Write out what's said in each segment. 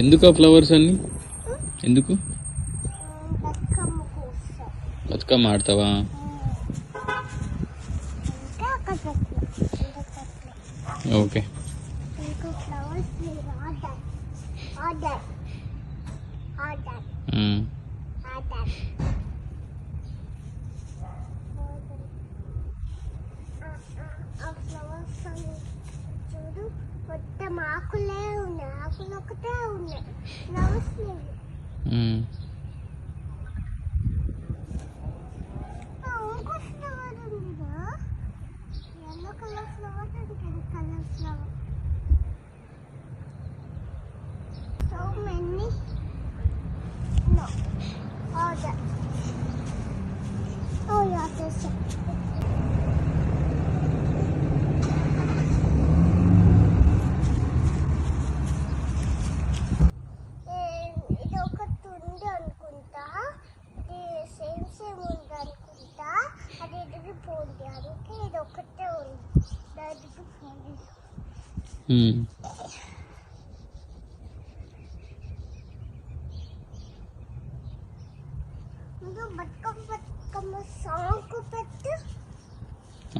ఎందుకు ఆ ఫ్లవర్స్ అన్ని ఎందుకు బతుకమ్మ ఆడతావా ఓకే ఆకులే ఉన్నాయి ఆకులు ఒకటే 嗯。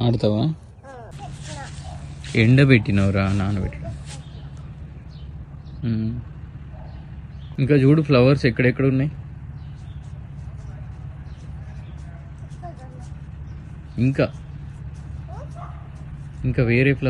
ఆడతావా? ఎండబెట్టినవురా నానబెట్టిన. ఇంకా చూడు ఫ్లవర్స్ ఎక్కడెక్కడ ఉన్నాయి? ఇంకా. ఇంకా వేరే ఫ్లవర్